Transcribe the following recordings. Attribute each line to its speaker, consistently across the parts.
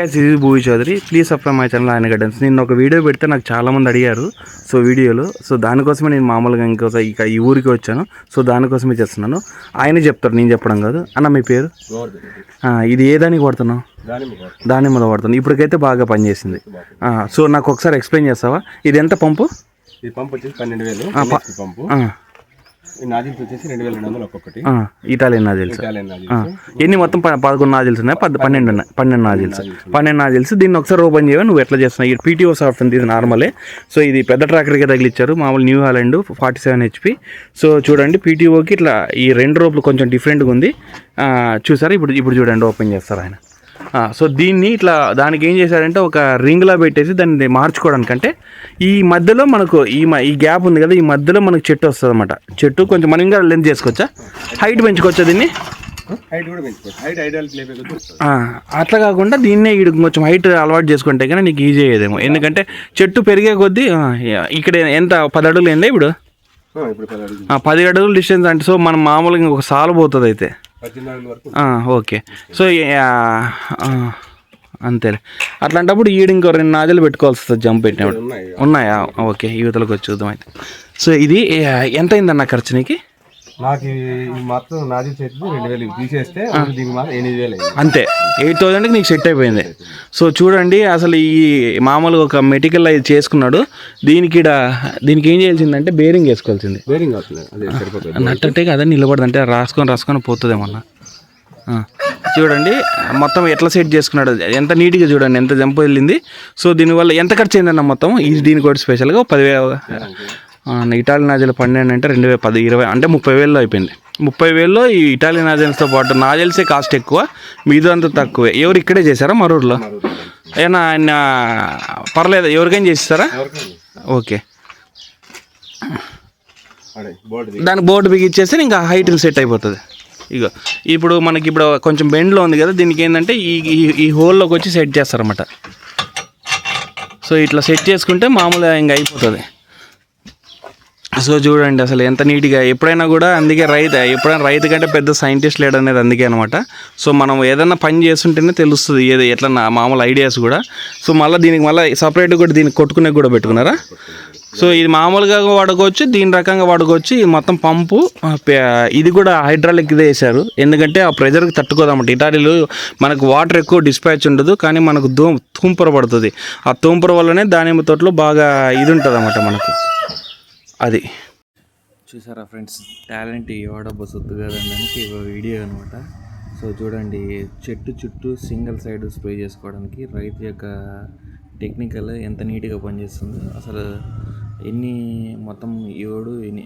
Speaker 1: This is Bhuvi Chowdary. Please subscribe my channel ఆయన guidance నేను ఒక వీడియో పెడితే నాకు చాలా మంది అడిగారు సో వీడియోలో. సో దానికోసమే నేను మామూలుగా ఇంకోసారి ఇక ఈ ఊరికి వచ్చాను. సో దానికోసమే చేస్తున్నాను. ఆయనే చెప్తారు నేను చెప్పడం కాదు. అన్న మీ పేరు? ఇది ఏ దానికి వాడుతున్నావు? దానిమ్మలో వాడుతున్నాను ఇప్పటికైతే బాగా పనిచేసింది. సో నాకు ఒకసారి ఎక్స్ప్లెయిన్ చేస్తావా? ఇది ఎంత పంపు?
Speaker 2: పంపు వచ్చేసి పన్నెండు వేలు. పంపు. నాజిల్స్ వచ్చేసి రెండు వేల రెండు వందలు ఒక్కొక్కటి.
Speaker 1: Italian nozzles. ఎన్ని మొత్తం పదకొండు నాజిల్స్ ఉన్నాయి? పద్ పన్నెండు ఉన్నాయి పన్నెండు నాజిల్స్. పన్నెండు నాజిల్స్. దీన్ని ఒకసారి ఓపెన్ చేయవా? నువ్వు ఎట్లా చేస్తున్నావు? ఇది పీటీఓ సాఫ్ట్ ఉంది ఇది నార్మలే. సో ఇది పెద్ద ట్రాక్టర్కి తగిలిచ్చారు. మామూలు New Holland forty seven HP so చూడండి పీటీఓకి ఇట్లా ఈ రెండు రోపులు కొంచెం డిఫరెంట్గా ఉంది. చూసారా? ఇప్పుడు ఇప్పుడు చూడండి ఓపెన్ చేస్తారు ఆయన. సో దీన్ని ఇట్లా దానికి ఏం చేశారంటే ఒక రింగ్లా పెట్టేసి దాన్ని మార్చుకోవడానికంటే ఈ మధ్యలో మనకు ఈ ఈ గ్యాప్ ఉంది కదా ఈ మధ్యలో మనకు చెట్టు వస్తుంది అనమాట చెట్టు కొంచెం మనం ఇంకా లెంత్ చేసుకోవచ్చా? హైట్ పెంచుకోవచ్చా దీన్ని? అట్లా కాకుండా దీన్నే ఈడు కొంచెం హైట్ అలవాటు చేసుకుంటే కానీ నీకు ఈజీ అయ్యేదేమో. ఎందుకంటే చెట్టు పెరిగే కొద్దీ ఇక్కడ ఎంత పది అడుగులు ఏంది ఇప్పుడు?
Speaker 2: పది అడుగులు.
Speaker 1: ఆ, పది అడుగులు డిస్టెన్స్ అంటే సో మనం మామూలుగా ఇంకొక సాలు పోతుంది అయితే ఓకే. సో అంతేలే. అట్లాంటప్పుడు ఈడు ఇంకో రెండు నాజలు పెట్టుకోవాల్సి వస్తుంది జంప్ పెట్టినప్పుడు.
Speaker 2: ఉన్నాయి.
Speaker 1: ఓకే యువతలకు వచ్చి చూద్దాం అయితే. సో ఇది ఎంత అయిందన్న ఖర్చు నీకు?
Speaker 2: నాకు ఈ- అయితే రెండు వేలు తీసేస్తే దీనికి మాత్రం ఎనిమిది వేలు
Speaker 1: అంతే. ఎయిట్ థౌజండ్కి నీకు సెట్ అయిపోయింది. సో చూడండి అసలు ఈ మామూలుగా ఒక మెటికల్ ఇది చేసుకున్నాడు. దీనికి దీనికి ఏం చేయాల్సిందంటే బేరింగ్ వేసుకోవాల్సింది.
Speaker 2: బేరింగ్
Speaker 1: నట్టంటే కదా నిలబడదు అంటే రాసుకొని రాసుకొని పోతుందేమన్నా చూడండి మొత్తం ఎట్లా సెట్ చేసుకున్నాడు ఎంత నీట్గా చూడండి ఎంత జంప్ వెళ్ళింది. సో దీనివల్ల ఎంత ఖర్చు అయిందన్న మొత్తం? ఈ దీనికి కూడా స్పెషల్గా పదివేల ఇటాలియన్ నాజల్ పన్నెండు అంటే రెండు వేల పది ఇరవై అంటే ముప్పై వేలలో అయిపోయింది. ముప్పై వేలలో ఈ ఇటాలియన్ నాజల్స్తో పాటు నాజల్సే కాస్ట్ ఎక్కువ మిగతా తక్కువే. ఎవరు ఇక్కడే చేశారా మరూరులో? ఏనా ఆయన పర్లేదు ఎవరికైనా చేస్తారా? ఓకే. దాని బోర్డు బిగిచ్చేస్తే ఇంకా హైట్ సెట్ అయిపోతుంది. ఇగో ఇప్పుడు మనకి ఇప్పుడు కొంచెం బెండ్లో ఉంది కదా దీనికి ఏంటంటే ఈ ఈ- ఈ హోల్లోకి వచ్చి సెట్ చేస్తారన్నమాట. సో ఇట్లా సెట్ చేసుకుంటే మామూలుగా ఇంకా అయిపోతుంది. సో చూడండి అసలు ఎంత నీట్గా ఎప్పుడైనా కూడా అందుకే రైతు ఎప్పుడైనా రైతు కంటే పెద్ద సైంటిస్ట్ లేడు అనేది అందుకే అనమాట సో మనం ఏదైనా పని చేస్తుంటేనే తెలుస్తుంది ఏది ఎట్లా నా మామూలు ఐడియాస్ కూడా. సో మళ్ళీ దీనికి మళ్ళీ సపరేట్ కూడా దీనికి కొట్టుకునే కూడా పెట్టుకున్నారా? సో ఇది మామూలుగా వాడుకోవచ్చు దీని రకంగా వాడుకోవచ్చు ఇది మొత్తం పంపు ఇది కూడా హైడ్రాలిక్ ఇదే వేశారు. ఎందుకంటే ఆ ప్రెజర్కి తట్టుకోదన్నమాట. ఇటాలీలో మనకు వాటర్ ఎక్కువ డిస్పాచ్ ఉండదు కానీ మనకు దూ తూంపర పడుతుంది. ఆ తూంపర వల్లనే దానిమ్మ తోటలో బాగా ఇది ఉంటుంది అన్నమాట మనకు. అది. చూసారా ఫ్రెండ్స్? టాలెంట్ ఎవడబ్బా సొత్తు కాదనడానికి ఒక వీడియో అనమాట సో చూడండి చెట్టు చుట్టూ సింగిల్ సైడ్ స్ప్రే చేసుకోవడానికి రైతు యొక్క టెక్నికల్ ఎంత నీట్గా పనిచేస్తుందో అసలు ఎన్ని మొత్తం ఏడు ఎని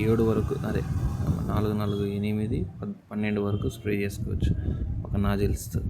Speaker 1: ఏడు వరకు అదే నాలుగు నాలుగు ఎనిమిది పన్నెండు వరకు స్ప్రే చేసుకోవచ్చు. ఒక నాజిల్స్తో